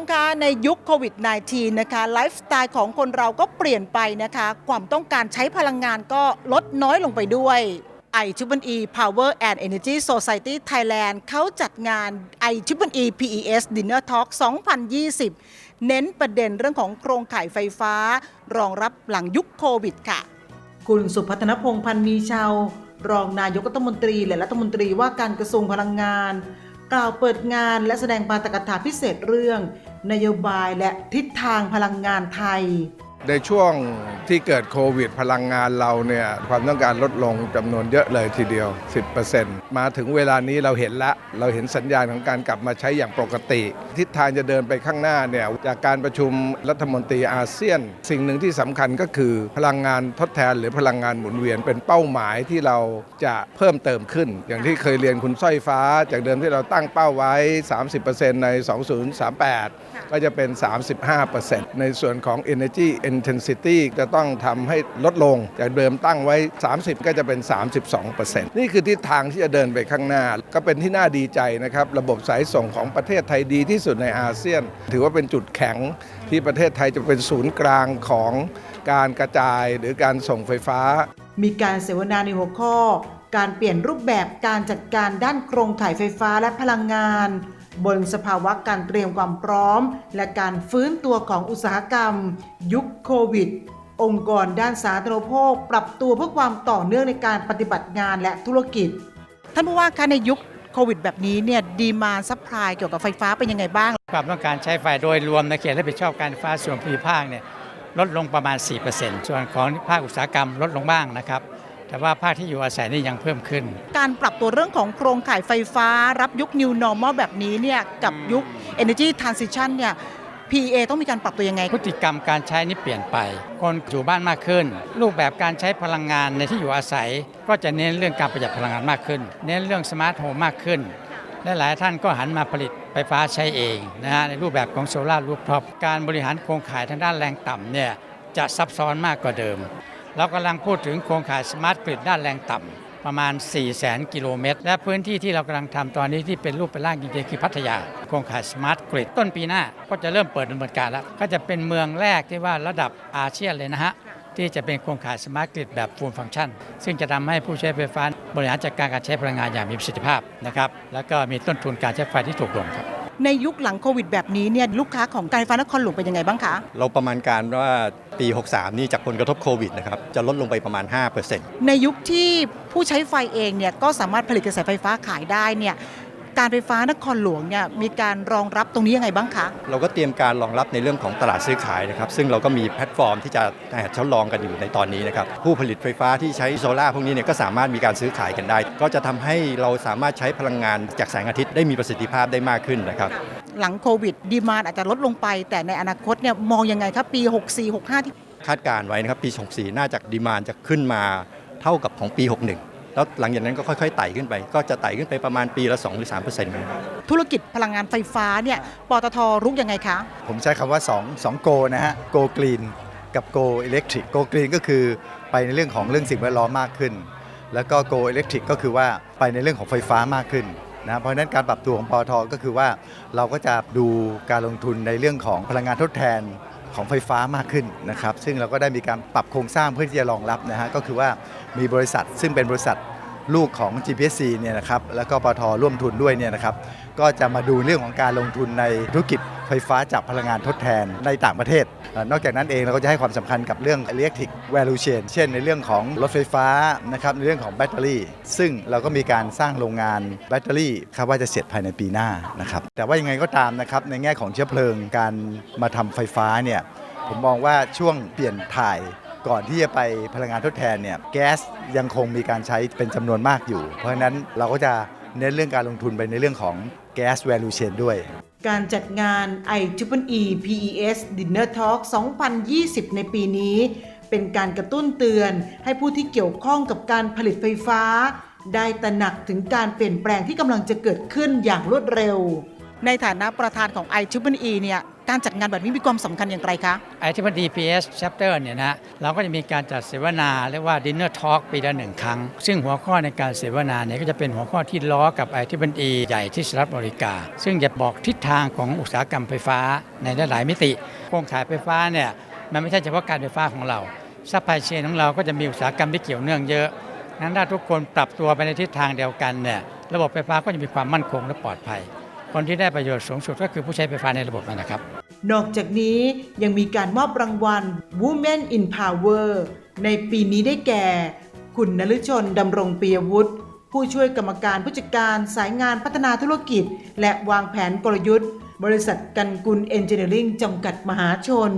มคะในยุคโควิด -19 นะคะไลฟ์สไตล์ของคนเราก็เปลี่ยนไปนะคะ ความต้องการใช้พลังงานก็ลดน้อยลงไปด้วย i t r i p e Power and Energy Society Thailand เขาจัดงาน i t r i p e PES Dinner Talk 2020 เน้นประเด็นเรื่องของโครงข่ายไฟฟ้า รองรับหลังยุคโควิดค่ะ คุณสุพัฒนพงษ์พันธ์มีชาว รองนายกรัฐมนตรีและรัฐมนตรีว่าการกระทรวงพลังงาน กล่าวเปิดงานและแสดงปาฐกถาพิเศษเรื่อง นโยบายและทิศทางพลังงานไทย ในช่วงที่เกิดโควิดพลังงานเราเนี่ยความต้องการลดลงจำนวนเยอะเลยทีเดียว 10%มาถึงเวลานี้เราเห็นละ เราเห็นสัญญาณของการกลับมาใช้อย่างปกติ ทิศทางจะเดินไปข้างหน้าเนี่ยจากการประชุมรัฐมนตรีอาเซียน สิ่งหนึ่งที่สำคัญก็คือ พลังงานทดแทนหรือพลังงานหมุนเวียนเป็นเป้าหมายที่เราจะเพิ่มเติมขึ้น อย่างที่เคยเรียนคุณสร้อยฟ้า จากเดิมที่เราตั้งเป้าไว้ 30%ใน 2038 ก็จะเป็น 35%ในส่วนของ energy intensity จะต้องทำให้ลดลง จากเดิมตั้งไว้ 30 ก็จะเป็น 32%นี่คือทิศทางที่จะเดินไปข้างหน้า ก็เป็นที่น่าดีใจนะครับ ระบบสายส่งของประเทศไทยดีที่สุดในอาเซียน ถือว่าเป็นจุดแข็งที่ประเทศไทยจะเป็นศูนย์กลางของการกระจายหรือการส่งไฟฟ้า มีการเสวนาในหัวข้อ การเปลี่ยนรูปแบบการจัดการด้านโครงข่ายไฟฟ้าและพลังงาน บนสภาวะการเตรียมความพร้อม และการฟื้นตัวของอุตสาหกรรม ยุคโควิด องค์กรด้านสาธารณูปโภคปรับตัวเพื่อความต่อเนื่องในการปฏิบัติงานและธุรกิจ ท่านผู้ว่าคะในยุคโควิดแบบนี้เนี่ยดีมาซัพพลายเกี่ยวกับไฟฟ้าเป็นยังไงบ้าง ความต้องการใช้ไฟโดยรวมในเขตรับผิดชอบการไฟฟ้าส่วนภูมิภาคเนี่ยลดลงประมาณ 4%ส่วนของภาคอุตสาหกรรมลดลงบ้างนะครับ แต่ว่าภาคที่อยู่อาศัยนี่ยังเพิ่มขึ้น การปรับตัวเรื่องของโครงข่ายไฟฟ้ารับยุค New Normal แบบนี้เนี่ยกับยุค Energy Transition เนี่ย PA ต้องมีการปรับตัวยังไง พฤติกรรมการใช้นี่เปลี่ยนไป คนอยู่บ้านมากขึ้น รูปแบบการใช้พลังงานในที่อยู่อาศัย ก็จะเน้นเรื่องการประหยัดพลังงานมากขึ้น เน้นเรื่องสมาร์ทโฮมมากขึ้นและหลายท่านก็หันมาผลิตไฟฟ้าใช้เองนะฮะในรูปแบบของโซลาร์รูฟท็อปการบริหารโครงข่ายทางด้านแรงต่ำเนี่ยจะซับซ้อนมากกว่าเดิม เรากำลังพูดถึงโครงข่ายสมาร์ทกริดด้านแรงต่ำประมาณ4 0 0 0 0 0กิโลเมตร และพื้นที่ที่เรากำลังทำตอนนี้ที่เป็นรูปเป็นร่างจริงๆคือพัทยา โครงข่ายสมาร์ทกริดต้นปีหน้าก็จะเริ่มเปิดดำเนินการแล้ว ก็จะเป็นเมืองแรกที่ว่าระดับอาเซียนเลยนะฮะที่จะเป็นโครงข่ายสมาร์ทกริดแบบฟูลฟังชัน ซึ่งจะทำให้ผู้ใช้ไฟฟ้าบริหารจัดการการใช้พลังงานอย่างมีประสิทธิภาพนะครับแล้วก็มีต้นทุนการใช้ไฟที่ถูกลงครับ ในยุคหลังโควิดแบบนี้เนี่ยลูกค้าของการไฟฟ้านครหลวงเป็นยังไงบ้างคะ เราประมาณการว่าปี 63 นี่จากผลกระทบโควิดนะครับจะลดลงไปประมาณ 5%ในยุคที่ผู้ใช้ไฟเองเนี่ยก็สามารถผลิตกระแสไฟฟ้าขายได้เนี่ย การไฟฟ้านครหลวงเนี่ยมีการรองรับตรงนี้ยังไงบ้างคะ เราก็เตรียมการรองรับในเรื่องของตลาดซื้อขายนะครับ ซึ่งเราก็มีแพลตฟอร์มที่จะทดลองกันอยู่ในตอนนี้นะครับ ผู้ผลิตไฟฟ้าที่ใช้โซลาร์พวกนี้เนี่ยก็สามารถมีการซื้อขายกันได้ ก็จะทำให้เราสามารถใช้พลังงานจากแสงอาทิตย์ได้มีประสิทธิภาพได้มากขึ้นนะครับหลังโควิด ดีมานอาจจะลดลงไป แต่ในอนาคตเนี่ยมองยังไงครับปี 64 65 ที่คาดการณ์ไว้นะครับปี 64 น่าจะดีมานจะขึ้นมาเท่ากับของปี 61 แล้วหลังจากนั้นก็ค่อยๆไต่ขึ้นไป ก็จะไต่ขึ้นไปประมาณปีละ 2 หรือ3%นะครับธุรกิจพลังงานไฟฟ้าเนี่ยปตทรุกยังไงคะ ผมใช้คำว่า 2 2 Go นะฮะ Go Green กับ Go Electric Go Green ก็คือไปในเรื่องของเรื่องสิ่งแวดล้อมมากขึ้น แล้วก็ Go Electric ก็คือว่าไปในเรื่องของไฟฟ้ามากขึ้นนะเพราะฉะนั้นการปรับตัวของปอทก็คือว่าเราก็จะดูการลงทุนในเรื่องของพลังงานทดแทน ของไฟฟ้ามากขึ้นนะครับ ซึ่งเราก็ได้มีการปรับโครงสร้างเพื่อที่จะรองรับนะฮะก็คือว่ามีบริษัทซึ่งเป็นบริษัทลูกของ GPC เนี่ยนะครับแล้วก็ปทร่วมทุนด้วยเนี่ยนะครับก็จะมาดูเรื่องของการลงทุนในธุรกิจ ไฟฟ้าจากพลังงานทดแทนในต่างประเทศ นอกจากนั้นเองเราก็จะให้ความสำคัญกับเรื่อง electric value chain เช่น ในเรื่องของรถไฟฟ้านะครับในเรื่องของแบตเตอรี่ ซึ่งเราก็มีการสร้างโรงงานแบตเตอรี่คาดว่าจะเสร็จภายในปีหน้านะครับแต่ว่ายังไงก็ตามนะครับในแง่ของเชื้อเพลิงการมาทำไฟฟ้าเนี่ยผมมองว่าช่วงเปลี่ยนถ่ายก่อนที่จะไปพลังงานทดแทนเนี่ยแก๊สยังคงมีการใช้เป็นจำนวนมากอยู่ เพราะฉะนั้นเราก็จะเน้นเรื่องการลงทุนไปในเรื่องของแก๊ส value chain ด้วย การจัดงาน i t r i e PES Dinner Talk 2020 ในปีนี้ เป็นการกระตุ้นเตือนให้ผู้ที่เกี่ยวข้องกับการผลิตไฟฟ้า ได้ตระหนักถึงการเปลี่ยนแปลงที่กำลังจะเกิดขึ้นอย่างรวดเร็ว ในฐานะประธานของ i t r i e เนี่ย การจัดงานแบบนี้มีความสำคัญอย่างไรคะไอที่มัน DPS chapter เนี่ยนะเราก็จะมีการจัดเสวนาเรียกว่า dinner talk ปีละหนึ่งครั้ง ซึ่งหัวข้อในการเสวนาเนี่ยก็จะเป็นหัวข้อที่ล้อกับไอที่มันดีใหญ่ที่สหรัฐอเมริกา ซึ่งจะบอกทิศทางของอุตสาหกรรมไฟฟ้าในหลายมิติโครงข่ายไฟฟ้าเนี่ยมันไม่ใช่เฉพาะการไฟฟ้าของเราซัพพลายเชนของเราก็จะมีอุตสาหกรรมที่เกี่ยวเนื่องเยอะงั้นถ้าทุกคนปรับตัวไปในทิศทางเดียวกันเนี่ยระบบไฟฟ้าก็จะมีความมั่นคงและปลอดภัย คนที่ได้ประโยชน์สูงสุดก็คือผู้ใช้ไฟฟ้าในระบบนะครับ นอกจากนี้ยังมีการมอบรางวัล Women in Power ในปีนี้ได้แก่ คุณนฤชนดำรงปียวุฒิผู้ช่วยกรรมการผู้จัดการสายงานพัฒนาธุรกิจ และวางแผนกลยุทธ์ บริษัทกันกุลเอนจิเนียริ่งจำกัดมหาชน